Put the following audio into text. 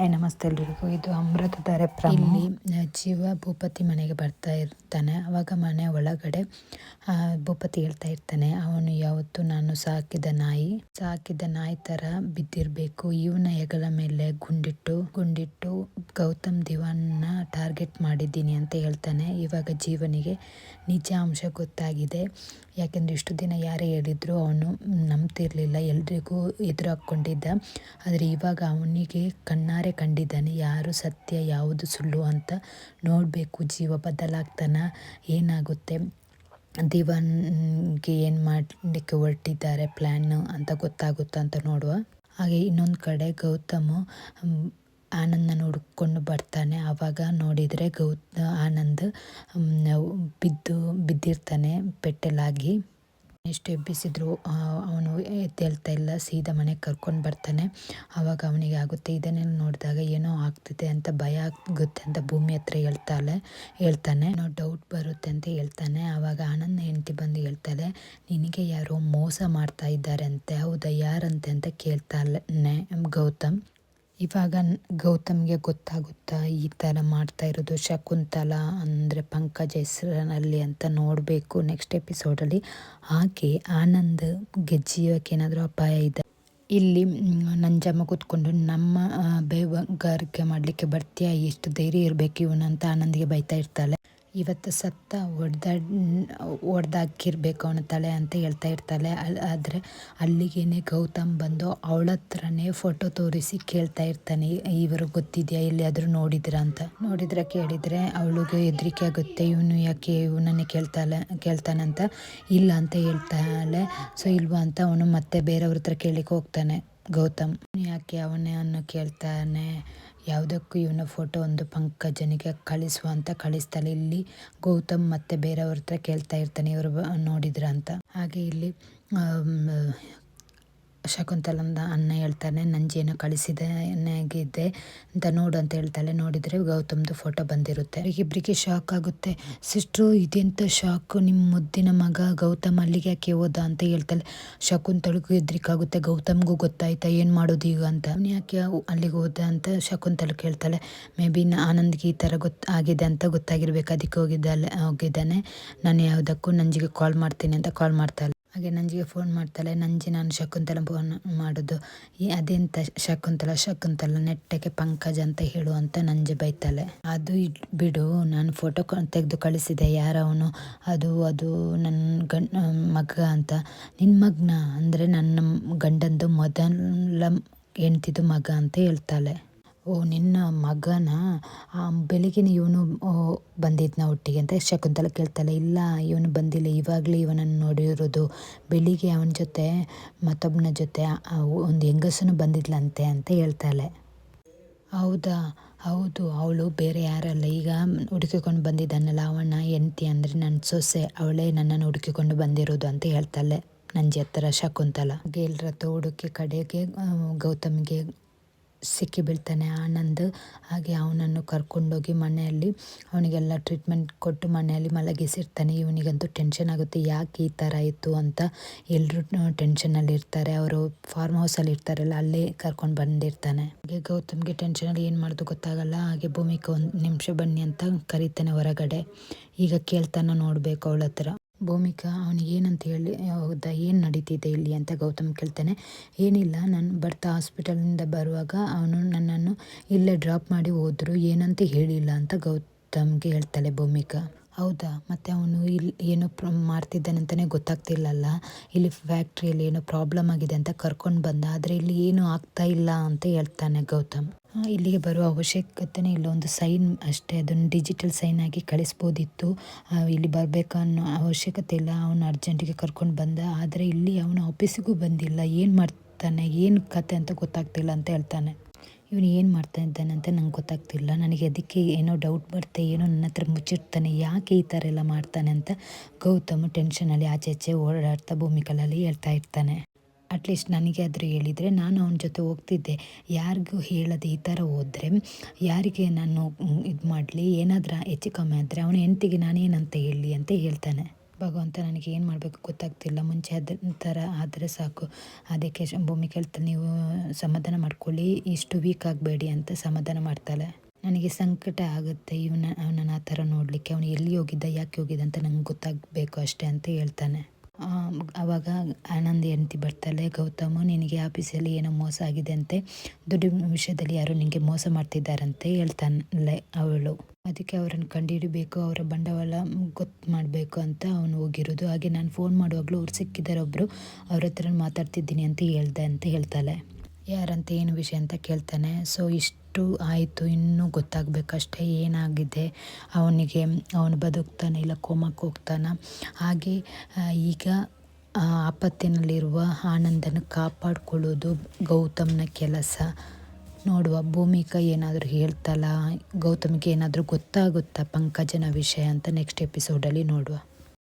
I ನಮಸ್ತೆ ಎಲ್ರಿಗೂ. ಇದು ಅಮೃತಧಾರೆ ಇಲ್ಲಿ ಜೀವ ಭೂಪತಿ ಮನೆಗೆ ಬರ್ತಾ ಇರ್ತಾನೆ. ಅವಾಗ ಮನೆ ಒಳಗಡೆ ಭೂಪತಿ ಹೇಳ್ತಾ ಇರ್ತಾನೆ, ಅವನು ಯಾವತ್ತು ನಾನು ಸಾಕಿದ ನಾಯಿ ಸಾಕಿದ ನಾಯಿ ತರ ಬಿದ್ದಿರಬೇಕು. ಇವನ ಹೆಗಲ ಮೇಲೆ ಗುಂಡಿಟ್ಟು ಗುಂಡಿಟ್ಟು ಗೌತಮ್ ದಿವಾನ್ನ ಟಾರ್ಗೆಟ್ ಮಾಡಿದ್ದೀನಿ ಅಂತ ಹೇಳ್ತಾನೆ. ಇವಾಗ ಜೀವನಿಗೆ ನಿಜ ಅಂಶ ಗೊತ್ತಾಗಿದೆ. ಯಾಕೆಂದ್ರೆ ಇಷ್ಟು ದಿನ ಯಾರೇ ಹೇಳಿದ್ರು ಅವನು ನಂಬ್ತಿರ್ಲಿಲ್ಲ. ಎಲ್ರಿಗೂ ಎದುರು ಹಾಕ್ಕೊಂಡಿದ್ದ ಆದರೆ ಇವಾಗ ಅವನಿಗೆ ಕಣ್ಣಾರೆ ಕಂಡಿದ್ದಾನೆ. ಯಾರು ಸತ್ಯ, ಯಾವುದು ಸುಳ್ಳು ಅಂತ ನೋಡಬೇಕು. ಜೀವ ಬದಲಾಗ್ತಾನ, ಏನಾಗುತ್ತೆ? ದಿವನ್ಗೆ ಏನು ಮಾಡಲಿಕ್ಕೆ ಹೊರಟಿದ್ದಾರೆ? ಪ್ಲ್ಯಾನ್ ಅಂತ ಗೊತ್ತಾಗುತ್ತಾ ಅಂತ ನೋಡುವ. ಹಾಗೆ ಇನ್ನೊಂದು ಕಡೆ ಗೌತಮ್ ಆನಂದನ ಹುಡ್ಕೊಂಡು ಬರ್ತಾನೆ. ಆವಾಗ ನೋಡಿದರೆ ಗೌತ, ಆನಂದ್ ಬಿದ್ದು, ಬಿದ್ದಿರ್ತಾನೆ, ಪೆಟ್ಟಲಾಗಿ. ಎಷ್ಟು ಎಬ್ಬಿಸಿದ್ರು ಅವನು ಎದ್ದೇಳ್ತಾ ಇಲ್ಲ, ಸೀದಾ ಮನೆಗೆ ಕರ್ಕೊಂಡು ಬರ್ತಾನೆ. ಆವಾಗ ಅವನಿಗೆ ಆಗುತ್ತೆ, ಇದನ್ನೆಲ್ಲ ನೋಡಿದಾಗ ಏನೋ ಆಗ್ತಿದೆ ಅಂತ ಭಯ ಆಗುತ್ತೆ ಅಂತ ಭೂಮಿ ಹತ್ರ ಹೇಳ್ತಾಳೆ, ಹೇಳ್ತಾನೆ. ಏನೋ ಡೌಟ್ ಬರುತ್ತೆ ಅಂತ ಹೇಳ್ತಾನೆ. ಆವಾಗ ಆನಂದ್ ಹೆಂಡತಿ ಬಂದು ಹೇಳ್ತಾಳೆ, ನಿನಗೆ ಯಾರೋ ಮೋಸ ಮಾಡ್ತಾ ಇದ್ದಾರೆ ಅಂತೆ, ಹೌದಾ, ಯಾರಂತೆ ಅಂತ ಕೇಳ್ತಾನೆ ಗೌತಮ್. ಇವಾಗ ಗೌತಮ್ಗೆ ಗೊತ್ತಾಗುತ್ತಾ ಈ ಥರ ಮಾಡ್ತಾ ಇರೋದು ಶಕುಂತಲ ಅಂದರೆ ಪಂಕಜ ಹೆಸರಿನಲ್ಲಿ ಅಂತ ನೋಡಬೇಕು ನೆಕ್ಸ್ಟ್ ಎಪಿಸೋಡಲ್ಲಿ ಆಕೆ ಆನಂದ್ ಏನಾದರೂ ಅಪಾಯ ಇದೆ. ಇಲ್ಲಿ ನಂಜಮ್ಮ ಕೂತ್ಕೊಂಡು ನಮ್ಮ ಬೇವಗಾರಿಕೆ ಮಾಡಲಿಕ್ಕೆ ಬರ್ತೀಯಾ? ಎಷ್ಟು ಧೈರ್ಯ ಇರಬೇಕು ಇವನಂತ ಆನಂದಿಗೆ ಬೈತಾ ಇರ್ತಾಳೆ. ಇವತ್ತು ಸತ್ತ ಒಡ್ದ, ಒಡೆದಾಕಿರ್ಬೇಕು ಅವನ ತಲೆ ಅಂತ ಹೇಳ್ತಾ ಇರ್ತಾಳೆ. ಅಲ್ಲಿ ಆದರೆ ಅಲ್ಲಿಗೇ ಗೌತಮ್ ಬಂದು ಅವಳ ಹತ್ರನೇ ಫೋಟೋ ತೋರಿಸಿ ಕೇಳ್ತಾ ಇರ್ತಾನೆ. ಇವರು ಗೊತ್ತಿದೆಯಾ, ಎಲ್ಲಿಯಾದರೂ ನೋಡಿದ್ರ ಅಂತ. ನೋಡಿದ್ರೆ ಕೇಳಿದರೆ ಅವಳಿಗೆ ಹೆದರಿಕೆ ಆಗುತ್ತೆ. ಇವನು ಯಾಕೆ ಇವನನ್ನೇ ಕೇಳ್ತಾಳೆ ಕೇಳ್ತಾನಂತ ಇಲ್ಲ ಅಂತ ಹೇಳ್ತಾಳೆ. ಸೊ, ಇಲ್ವಾ? ಅಂತ ಅವನು ಮತ್ತೆ ಬೇರೆಯವ್ರ ಹತ್ರ ಕೇಳಿಕ್ಕೆ ಹೋಗ್ತಾನೆ ಗೌತಮ್. ಯಾಕೆ ಅವನೇ ಅನ್ನು ಕೇಳ್ತಾನೆ. ಯಾವುದಕ್ಕೂ ಇವನ ಫೋಟೋ ಒಂದು ಪಂಕಜನಿಗೆ ಕಳಿಸುವ ಅಂತ ಕಳಿಸ್ತಾಳೆ. ಇಲ್ಲಿ ಗೌತಮ್ ಮತ್ತೆ ಬೇರೆಯವ್ರ ಹತ್ರ ಕೇಳ್ತಾ ಇರ್ತಾನೆ, ಇವರು ನೋಡಿದ್ರ ಅಂತ ಹಾಗೆ ಇಲ್ಲಿ ಶಕುಂತಲಂದ ಅನ್ನ ಹೇಳ್ತಾನೆ, ನಂಜೇನು ಕಳಿಸಿದನಾಗಿದ್ದೆ ಅಂತ ನೋಡು ಅಂತ ಹೇಳ್ತಾಳೆ. ನೋಡಿದರೆ ಗೌತಮ್ದು ಫೋಟೋ ಬಂದಿರುತ್ತೆ. ಇಬ್ಬರಿಗೆ ಶಾಕ್ ಆಗುತ್ತೆ. ಸಿಸ್ಟ್ರು, ಇದೆಂತ ಶಾಕು ನಿಮ್ಮ ಮುದ್ದಿನ ಮಗ ಗೌತಮ್ ಅಲ್ಲಿಗೆ ಯಾಕೆ ಹೋದ? ಅಂತ ಹೇಳ್ತಾಳೆ. ಶಕುಂತಳಿಗೂ ಎದ್ರಿಕಾಗುತ್ತೆ ಗೌತಮ್ಗೂ ಗೊತ್ತಾಯ್ತಾ? ಏನು ಮಾಡೋದು ಈಗ ಅಂತ? ಯಾಕೆ ಅಲ್ಲಿಗೆ ಹೋದ? ಅಂತ ಶಕುಂತಳು ಕೇಳ್ತಾಳೆ. ಮೇ ಬಿ ಆನಂದ್ಗೆ ಈ ಥರ ಗೊತ್ತು ಆಗಿದೆ ಅಂತ ಗೊತ್ತಾಗಿರ್ಬೇಕು. ಅದಕ್ಕೆ ಹೋಗಿದ್ದಾಳೆ ಹೋಗಿದ್ದಾನೆ. ನಾನು ಯಾವುದಕ್ಕೂ ನಂಜಿಗೆ ಕಾಲ್ ಮಾಡ್ತೀನಿ ಅಂತ ಕಾಲ್ ಮಾಡ್ತಾಳೆ. ಹಾಗೆ ನಂಜಿಗೆ ಫೋನ್ ಮಾಡ್ತಾಳೆ, ನಂಜಿ ನಾನು ಶಕುಂತಲ ಫೋನ್ ಮಾಡೋದು. ಈ ಅದೆಂತ ಶಕುಂತಲ ಶಕುಂತಲ ನೆಟ್ಟಗೆ ಪಂಕಜ್ ಅಂತ ಹೇಳು ಅಂತ ನಂಜಿ ಬೈತಾಳೆ. ಅದು ಬಿಡು, ನಾನು ಫೋಟೋ ತೆಗೆದು ಕಳಿಸಿದೆ, ಯಾರವನು? ಅದು ಅದು ನನ್ನ ಗಂಡ, ಮಗ ಅಂತ. ನಿನ್ನ ಮಗನ? ಅಂದರೆ ನನ್ನ ಗಂಡಂದು ಮೊದಲ ಹೆಂಡ್ತಿದು ಮಗ ಅಂತ ಹೇಳ್ತಾಳೆ. ಓ, ನಿನ್ನ ಮಗನ ಬೆಳಿಗ್ಗೆ ಇವನು ಬಂದಿದ್ನ ಒಟ್ಟಿಗೆ ಅಂತ ಶಕುಂತಲ ಕೇಳ್ತಾಳೆ. ಇಲ್ಲ, ಇವನು ಬಂದಿಲ್ಲ, ಇವಾಗಲೇ ಇವನನ್ನು ನೋಡಿರೋದು. ಬೆಳಿಗ್ಗೆ ಅವನ ಜೊತೆ, ಮತ್ತೊಬ್ಬನ ಜೊತೆ ಒಂದು ಹೆಂಗಸನು ಬಂದಿದ್ಲಂತೆ ಅಂತ ಹೇಳ್ತಾಳೆ. ಹೌದಾ? ಹೌದು, ಅವಳು ಬೇರೆ ಯಾರಲ್ಲ. ಈಗ ಹುಡುಕಿಕೊಂಡು ಬಂದಿದ್ದಾನಲ್ಲ ಅವನ ಹೆಂಡ್ತಿ ಅಂದರೆ ನನ್ನ ಸೊಸೆ. ಅವಳೇ ನನ್ನನ್ನು ಹುಡುಕಿಕೊಂಡು ಬಂದಿರೋದು ಅಂತ ಹೇಳ್ತಾಳೆ ನಂಜಿ ಹತ್ತಿರ ಶಕುಂತಲ. ಗೆಲ್ರಥ ಹುಡುಕಿ ಕಡೆಗೆ ಗೌತಮಿಗೆ ಸಿಕ್ಕಿ ಬೀಳ್ತಾನೆ ಆನಂದ್. ಹಾಗೆ ಅವನನ್ನು ಕರ್ಕೊಂಡೋಗಿ ಮನೆಯಲ್ಲಿ ಅವನಿಗೆಲ್ಲ ಟ್ರೀಟ್ಮೆಂಟ್ ಕೊಟ್ಟು ಮನೆಯಲ್ಲಿ ಮಲಗಿಸಿರ್ತಾನೆ. ಇವನಿಗಂತೂ ಟೆನ್ಷನ್ ಆಗುತ್ತೆ, ಯಾಕೆ ಈ ಥರ ಇತ್ತು ಅಂತ ಎಲ್ಲರೂ ಟೆನ್ಷನಲ್ಲಿ ಇರ್ತಾರೆ. ಅವರು ಫಾರ್ಮ್ ಹೌಸಲ್ಲಿ ಇರ್ತಾರಲ್ಲ, ಅಲ್ಲೇ ಕರ್ಕೊಂಡು ಬಂದಿರ್ತಾನೆ. ಹಾಗೆ ಗೌತಮ್ಗೆ ಟೆನ್ಷನಲ್ಲಿ ಏನು ಮಾಡೋದು ಗೊತ್ತಾಗಲ್ಲ. ಹಾಗೆ ಭೂಮಿಕ ಒಂದು ನಿಮಿಷ ಬನ್ನಿ ಅಂತ ಕರೀತಾನೆ ಹೊರಗಡೆ. ಈಗ ಕೇಳ್ತಾನೆ ನೋಡಬೇಕು ಅವಳ ಹತ್ರ ಭೂಮಿಕಾ ಅವನಿಗೆ ಏನಂತ ಹೇಳಿ, ಹೌದಾ, ಏನು ನಡೀತಿದೆ ಇಲ್ಲಿ ಅಂತ ಗೌತಮ್ ಕೇಳ್ತಾನೆ. ಏನಿಲ್ಲ, ನಾನು ಬರ್ತಾ ಹಾಸ್ಪಿಟಲಿಂದ ಬರುವಾಗ ಅವನು ನನ್ನನ್ನು ಇಲ್ಲೇ ಡ್ರಾಪ್ ಮಾಡಿ ಹೋದರು, ಏನಂತ ಹೇಳಿಲ್ಲ ಅಂತ ಗೌತಮ್ಗೆ ಹೇಳ್ತಾಳೆ ಭೂಮಿಕಾ. ಹೌದಾ, ಮತ್ತು ಅವನು ಇಲ್ಲಿ ಏನೋ ಪ್ರ ಮಾಡ್ತಿದ್ದಾನಂತಲೇ ಗೊತ್ತಾಗ್ತಿಲ್ಲಲ್ಲ? ಇಲ್ಲಿ ಫ್ಯಾಕ್ಟ್ರಿಯಲ್ಲಿ ಏನೋ ಪ್ರಾಬ್ಲಮ್ ಆಗಿದೆ ಅಂತ ಕರ್ಕೊಂಡು ಬಂದ, ಆದರೆ ಇಲ್ಲಿ ಏನೂ ಆಗ್ತಾ ಇಲ್ಲ ಅಂತ ಹೇಳ್ತಾನೆ ಗೌತಮ್. ಇಲ್ಲಿಗೆ ಬರುವ ಅವಶ್ಯಕತೆನೇ ಇಲ್ಲೊಂದು ಸೈನ್ ಅಷ್ಟೇ, ಅದನ್ನು ಡಿಜಿಟಲ್ ಸೈನ್ ಆಗಿ ಕಳಿಸ್ಬೋದಿತ್ತು. ಇಲ್ಲಿ ಬರಬೇಕು ಅನ್ನೋ ಅವಶ್ಯಕತೆ ಇಲ್ಲ. ಅವನು ಅರ್ಜೆಂಟಿಗೆ ಕರ್ಕೊಂಡು ಬಂದ. ಆದರೆ ಇಲ್ಲಿ ಅವನ ಆಫೀಸಿಗೂ ಬಂದಿಲ್ಲ. ಏನು ಮಾಡ್ತಾನೆ, ಏನು ಕತೆ ಅಂತ ಗೊತ್ತಾಗ್ತಿಲ್ಲ ಅಂತ ಹೇಳ್ತಾನೆ. ಇವನು ಏನು ಮಾಡ್ತಾ ಇದ್ದಾನೆ ಅಂತ ನಂಗೆ ಗೊತ್ತಾಗ್ತಿಲ್ಲ. ನನಗೆ ಅದಕ್ಕೆ ಏನೋ ಡೌಟ್ ಬರುತ್ತೆ, ಏನೋ ನನ್ನ ಹತ್ರ ಮುಚ್ಚಿರ್ತಾನೆ. ಯಾಕೆ ಈ ಥರ ಎಲ್ಲ ಮಾಡ್ತಾನೆ ಅಂತ ಗೌತಮ್ ಟೆನ್ಷನಲ್ಲಿ ಆಚೆ ಆಚೆ ಓಡಾಡ್ತಾ ಭೂಮಿಕಲಲ್ಲಿ ಹೇಳ್ತಾ ಇರ್ತಾನೆ. ಅಟ್ಲೀಸ್ಟ್ ನನಗೆ ಆದರೂ ಹೇಳಿದರೆ ನಾನು ಅವನ ಜೊತೆ ಹೋಗ್ತಿದ್ದೆ. ಯಾರಿಗೂ ಹೇಳದೆ ಈ ಥರ ಹೋದರೆ, ಯಾರಿಗೆ ನಾನು ಇದು ಮಾಡಲಿ, ಏನಾದರೂ ಹೆಚ್ಚು ಕಮ್ಮಿ ಆದರೆ ಅವನ ಹೆಂಡ್ತಿಗೆ ನಾನೇನಂತ ಹೇಳಲಿ ಅಂತ ಹೇಳ್ತಾನೆ. ಭಗವಂತ ನನಗೆ ಏನು ಮಾಡಬೇಕು ಗೊತ್ತಾಗ್ತಿಲ್ಲ. ಮುಂಚೆ ಅದ ಥರ ಆದರೆ ಸಾಕು. ಅದಕ್ಕೆ ಭೂಮಿ ಕೇಳ್ತಾಳೆ, ನೀವು ಸಮಾಧಾನ ಮಾಡ್ಕೊಳ್ಳಿ, ಇಷ್ಟು ವೀಕ್ ಆಗಬೇಡಿ ಅಂತ ಸಮಾಧಾನ ಮಾಡ್ತಾಳೆ. ನನಗೆ ಸಂಕಟ ಆಗುತ್ತೆ ಇವನ, ಅವನನ್ನು ಆ ಥರ ನೋಡಲಿಕ್ಕೆ. ಅವನು ಎಲ್ಲಿ ಹೋಗಿದ್ದ, ಯಾಕೆ ಹೋಗಿದ್ದ ಅಂತ ನಂಗೆ ಗೊತ್ತಾಗಬೇಕು ಅಷ್ಟೇ ಅಂತ ಹೇಳ್ತಾನೆ. ಆವಾಗ ಆನಂದ್ ಹೆಂಡ್ತಿ ಬರ್ತಾಳೆ, ಗೌತಮ್, ನಿನಗೆ ಆಫೀಸಲ್ಲಿ ಏನೋ ಮೋಸ ಆಗಿದೆ ಅಂತೆ. ದುಡ್ಡಿನ ವಿಷಯದಲ್ಲಿ ಯಾರು ನಿನಗೆ ಮೋಸ ಮಾಡ್ತಿದ್ದಾರಂತೆ ಹೇಳ್ತಾನೆ ಅವಳು. ಅದಕ್ಕೆ ಅವರನ್ನು ಕಂಡುಹಿಡಿಬೇಕು, ಅವರ ಬಂಡವಾಳ ಗೊತ್ತು ಮಾಡಬೇಕು ಅಂತ ಅವನು ಹೋಗಿರೋದು. ಹಾಗೆ ನಾನು ಫೋನ್ ಮಾಡುವಾಗಲೂ ಅವ್ರು ಸಿಕ್ಕಿದ್ದಾರೆ ಒಬ್ಬರು ಅವ್ರ ಹತ್ರ ಮಾತಾಡ್ತಿದ್ದೀನಿ ಅಂತ ಹೇಳ್ದೆ, ಅಂತ ಹೇಳ್ತಾಳೆ. ಯಾರಂತ, ಏನು ವಿಷಯ? ಅಂತ ಕೇಳ್ತಾನೆ. ಸೊ, ಇಷ್ಟು ಆಯಿತು, ಇನ್ನೂ ಗೊತ್ತಾಗಬೇಕಷ್ಟೇ ಏನಾಗಿದೆ. ಅವನಿಗೆ, ಅವನು ಬದುಕ್ತಾನೆ, ಇಲ್ಲ ಕೋಮಕ್ಕೆ ಹೋಗ್ತಾನ. ಹಾಗೆ ಈಗ ಆಪತ್ತಿನಲ್ಲಿರುವ ಆನಂದನ ಕಾಪಾಡಿಕೊಳ್ಳೋದು ಗೌತಮ್ನ ಕೆಲಸ. ನೋಡುವ, ಭೂಮಿಕಾ ಏನಾದರೂ ಹೇಳ್ತಲ್ಲ ಗೌತಮ್ಗೆ ಏನಾದರೂ ಗೊತ್ತಾಗುತ್ತಾ ಪಂಕಜನ ವಿಷಯ ಅಂತ ನೆಕ್ಸ್ಟ್ ಎಪಿಸೋಡಲ್ಲಿ ನೋಡುವ.